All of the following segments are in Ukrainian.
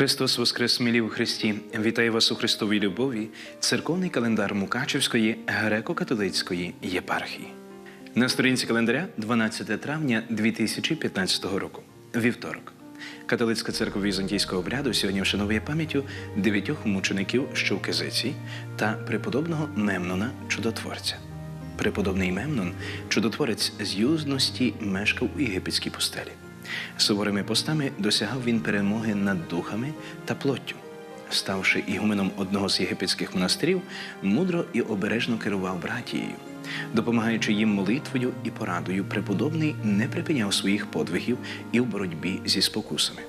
Христос Воскрес милі у Христі! Вітаю вас у Христовій любові, церковний календар Мукачевської греко-католицької єпархії. На сторінці календаря 12 травня 2015 року, вівторок. Католицька церква візантійського обряду сьогодні вшановує пам'яттю дев'ятьох мучеників, що в Кизиці, та преподобного Мемнона чудотворця. Преподобний Мемнон, чудотворець з юзності, мешкав у єгипетській пустелі. Суворими постами досягав він перемоги над духами та плоттю. Ставши ігуменом одного з єгипетських монастирів, мудро і обережно керував братією. Допомагаючи їм молитвою і порадою, преподобний не припиняв своїх подвигів і в боротьбі зі спокусами.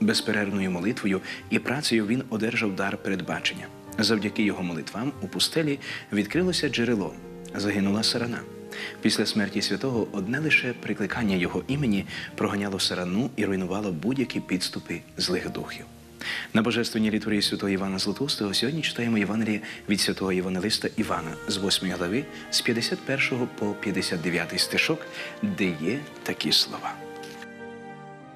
Безперервною молитвою і працею він одержав дар передбачення. Завдяки його молитвам у пустелі відкрилося джерело, загинула сарана. Після смерті святого одне лише прикликання його імені проганяло сарану і руйнувало будь-які підступи злих духів. На божественній літургії святого Івана Златоустого сьогодні читаємо Євангеліє від святого Євангелиста Івана з 8 глави з 51 по 59 стишок, де є такі слова.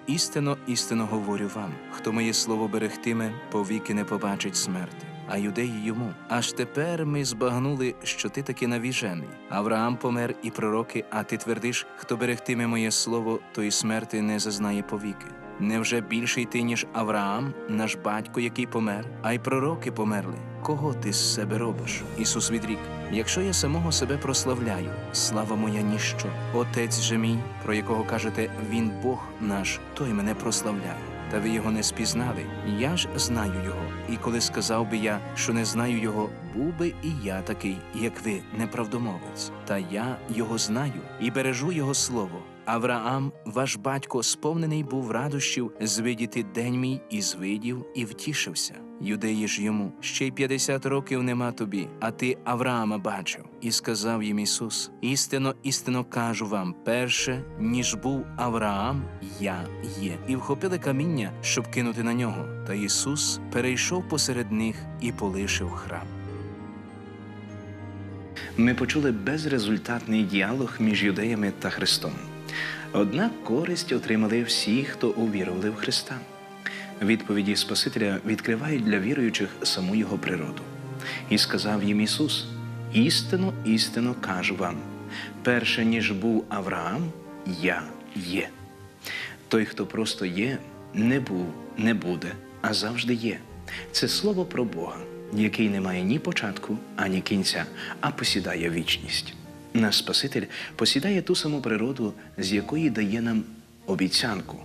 Істинно, істинно говорю вам, хто моє слово берегтиме, повіки не побачить смерти. А юдеї йому. Аж тепер ми збагнули, що ти таки навіжений. Авраам помер і пророки, а ти твердиш, хто берегтиме моє слово, той смерти не зазнає повіки. Невже більший ти, ніж Авраам, наш батько, який помер, а й пророки померли? Кого ти з себе робиш? Ісус відрік. Якщо я самого себе прославляю, слава моя ніщо. Отець же мій, про якого кажете, він Бог наш, той мене прославляє. Та ви його не спізнали. Я ж знаю його. І коли сказав би я, що не знаю його, був би і я такий, як ви, неправдомовець. Та я його знаю і бережу його слово. Авраам, ваш батько, сповнений був радощів звидіти день мій і звидів, і втішився. Юдеї ж йому ще й п'ятдесят років нема тобі, а ти Авраама бачив. І сказав їм Ісус: істинно, істинно кажу вам, перше, ніж був Авраам, я є. І вхопили каміння, щоб кинути на нього. Та Ісус перейшов посеред них і полишив храм. Ми почули безрезультатний діалог між юдеями та Христом. Однак користь отримали всі, хто увірували в Христа. Відповіді Спасителя відкривають для віруючих саму його природу. І сказав їм Ісус: істинно, істинно кажу вам: перше ніж був Авраам, я є. Той, хто просто є, не був, не буде, а завжди є. Це слово про Бога, який не має ні початку, ані кінця, а посідає вічність. Наш Спаситель посідає ту саму природу, з якої дає нам обіцянку.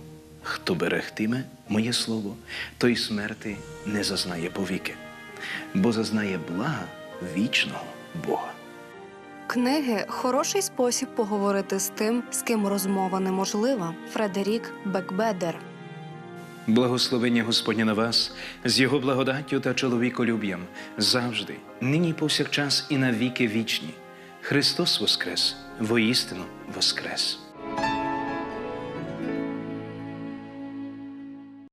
Хто берегтиме моє слово, той смерти не зазнає повіки, бо зазнає блага вічного Бога. Книги хороший спосіб поговорити з тим, з ким розмова неможлива. Фредерік Бекбедер. Благословення Господня на вас з його благодаттю та чоловіколюб'ям завжди, нині повсякчас і на віки вічні. Христос Воскрес, воістину Воскрес!